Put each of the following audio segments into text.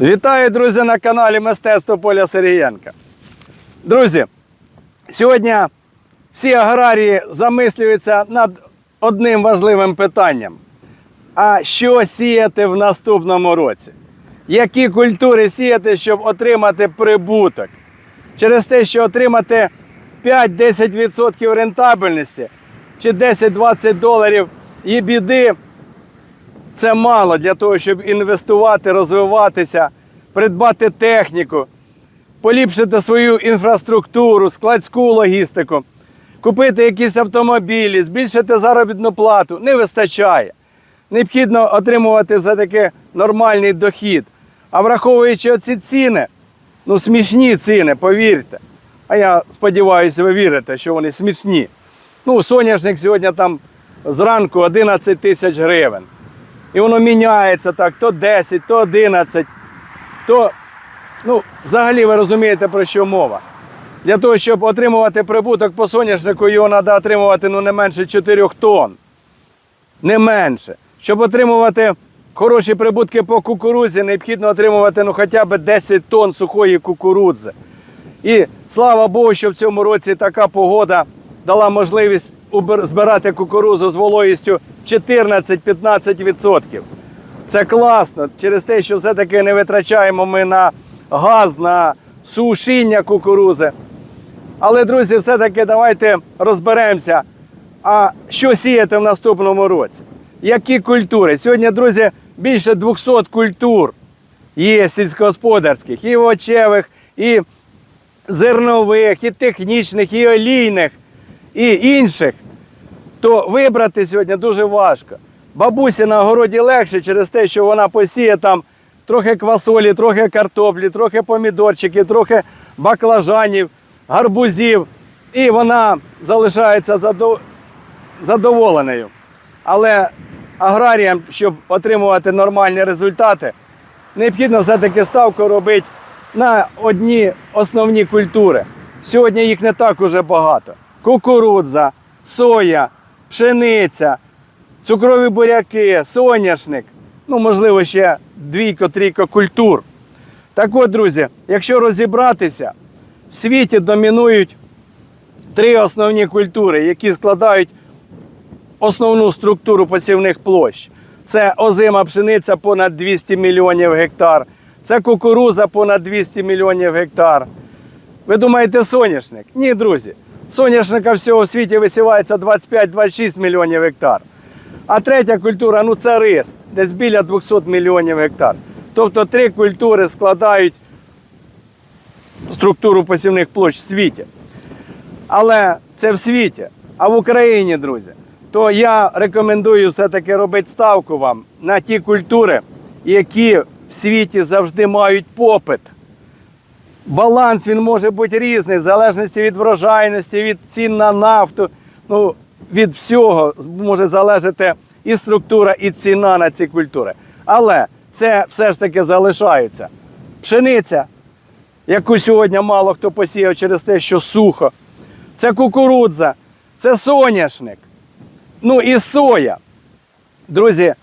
Вітаю, друзі, на каналі Мистецтво Поля Сергієнка. Друзі, сьогодні всі аграрії замислюються над одним важливим питанням. А що сіяти в наступному році? Які культури сіяти, щоб отримати прибуток? Через те, що отримати 5-10% рентабельності чи 10-20 доларів і біди це мало для того, щоб інвестувати, розвиватися, придбати техніку, поліпшити свою інфраструктуру, складську логістику, купити якісь автомобілі, збільшити заробітну плату. Не вистачає. Необхідно отримувати все-таки нормальний дохід. А враховуючи оці ціни, ну смішні ціни, повірте. А я сподіваюся, ви вірите, що вони смішні. Ну, соняшник сьогодні там зранку 11 тисяч гривень. І воно міняється так, то 10, то 11, то, ну, взагалі ви розумієте, про що мова. Для того, щоб отримувати прибуток по соняшнику, його треба отримувати ну, не менше 4 тонн. Не менше. Щоб отримувати хороші прибутки по кукурудзі, необхідно отримувати ну, хоча б 10 тонн сухої кукурудзи. І слава Богу, що в цьому році така погода дала можливість збирати кукурудзу з вологістю 14-15%. Це класно через те, що все-таки не витрачаємо ми на газ, на сушіння кукурузи. Але, друзі, все-таки давайте розберемося, а що сіяти в наступному році? Які культури? Сьогодні, друзі, більше 200 культур є сільськогосподарських, і овочевих, і зернових, і технічних, і олійних, і інших, то вибрати сьогодні дуже важко. Бабусі на городі легше через те, що вона посіє там трохи квасолі, трохи картоплі, трохи помідорчиків, трохи баклажанів, гарбузів. І вона залишається задо- задоволеною. Але аграріям, щоб отримувати нормальні результати, необхідно все-таки ставку робити на одні основні культури. Сьогодні їх не так уже багато: кукурудза, соя, пшениця, цукрові буряки, соняшник, ну, можливо, ще двійко-трійко культур. Так от, друзі, якщо розібратися, в світі домінують три основні культури, які складають основну структуру посівних площ. Це озима пшениця понад 200 мільйонів гектар, це кукуруза понад 200 мільйонів гектар. Ви думаєте, соняшник? Ні, друзі. Соняшника всього в світі висівається 25-26 мільйонів гектар. А третя культура ну це рис, десь біля 200 мільйонів гектар. Тобто три культури складають структуру посівних площ в світі. Але це в світі. А в Україні, друзі, то я рекомендую все-таки робити ставку вам на ті культури, які в світі завжди мають попит. Баланс він може бути різний, в залежності від врожайності, від цін на нафту. Ну, від всього може залежати і структура, і ціна на ці культури. Але це все ж таки залишається. Пшениця, яку сьогодні мало хто посіяв через те, що сухо. Це кукурудза, це соняшник. Ну і соя. Друзі,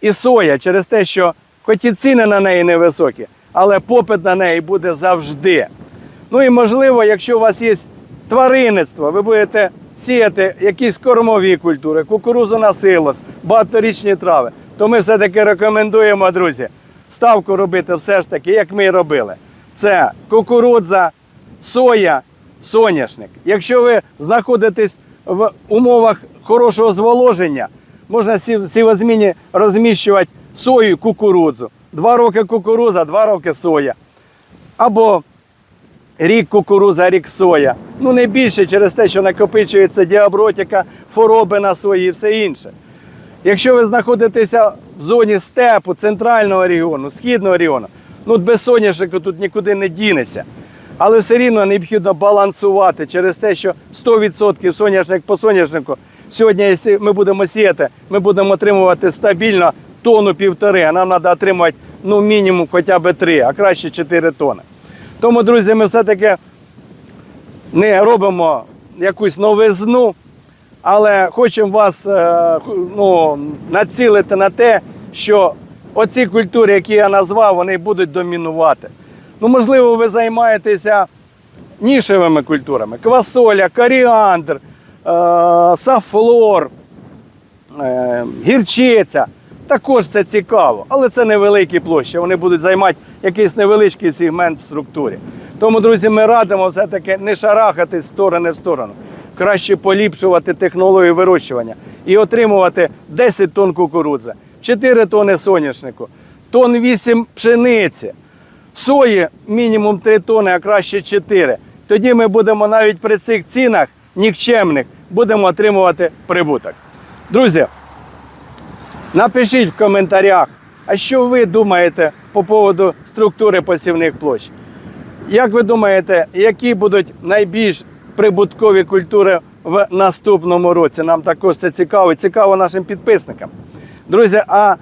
і соя через те, що хоч і ціни на неї невисокі, але попит на неї буде завжди. Ну і можливо, якщо у вас є тваринництво, ви будете сіяти якісь кормові культури, кукурузу на силос, багаторічні трави, то ми все-таки рекомендуємо, друзі, ставку робити все ж таки, як ми робили. Це кукурудза, соя, соняшник. Якщо ви знаходитесь в умовах хорошого зволоження, можна сів- сівозміні розміщувати сою, кукурудзу. Два роки кукуруза, два роки соя. Або рік кукуруза, рік соя. Ну не більше через те, що накопичується діабротика, хвороби на сої і все інше. Якщо ви знаходитеся в зоні степу, центрального регіону, східного регіону, ну без соняшника тут нікуди не дінеся. Але все рівно необхідно балансувати через те, що 100% соняшник по соняшнику. Сьогодні, якщо ми будемо сіяти, ми будемо отримувати стабільно тонну півтори, а нам треба отримувати ну, мінімум хоча б 3, а краще 4 тони. Тому, друзі, ми все-таки не робимо якусь новизну, але хочемо вас е, ну, націлити на те, що оці культури, які я назвав, вони будуть домінувати. Ну, можливо, ви займаєтеся нішевими культурами: квасоля, коріандр, е, сафлор, е, гірчиця. Також це цікаво, але це невеликі площі. Вони будуть займати якийсь невеличкий сегмент в структурі. Тому, друзі, ми радимо все-таки не шарахати з сторони в сторону. Краще поліпшувати технологію вирощування і отримувати 10 тонн кукурудзи, 4 тонни соняшнику, тонн 8 пшениці, сої мінімум 3 тонни, а краще 4. Тоді ми будемо навіть при цих цінах нікчемних будемо отримувати прибуток. Друзі, Напишіть в коментарях, а що ви думаєте по поводу структури посівних площ. Як ви думаєте, які будуть найбільш прибуткові культури в наступному році? Нам також це цікаво і цікаво нашим підписникам. Друзі, а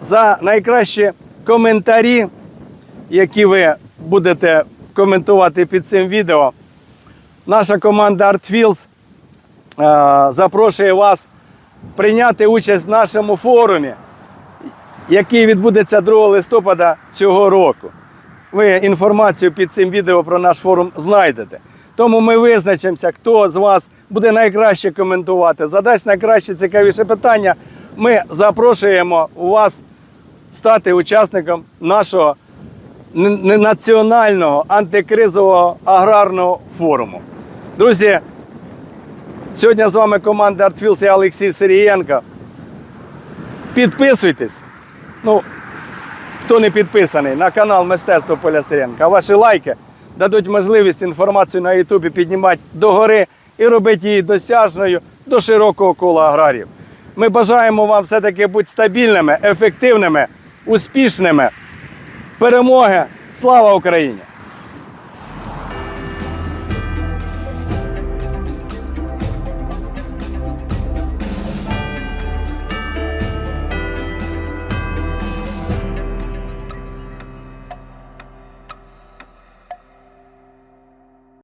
за найкращі коментарі, які ви будете коментувати під цим відео, наша команда ArtFields е, запрошує вас прийняти участь в нашому форумі, який відбудеться 2 листопада цього року. Ви інформацію під цим відео про наш форум знайдете. Тому ми визначимося, хто з вас буде найкраще коментувати, задасть найкраще цікавіше питання. Ми запрошуємо вас стати учасником нашого національного антикризового аграрного форуму. Друзі, Сьогодні з вами команда ArtFields і Олексій Сирієнко. Підписуйтесь. Ну, хто не підписаний на канал Мистецтво Поля Сирієнка. Ваші лайки дадуть можливість інформацію на Ютубі піднімати догори і робити її досяжною до широкого кола аграріїв. Ми бажаємо вам все-таки бути стабільними, ефективними, успішними. Перемоги! Слава Україні!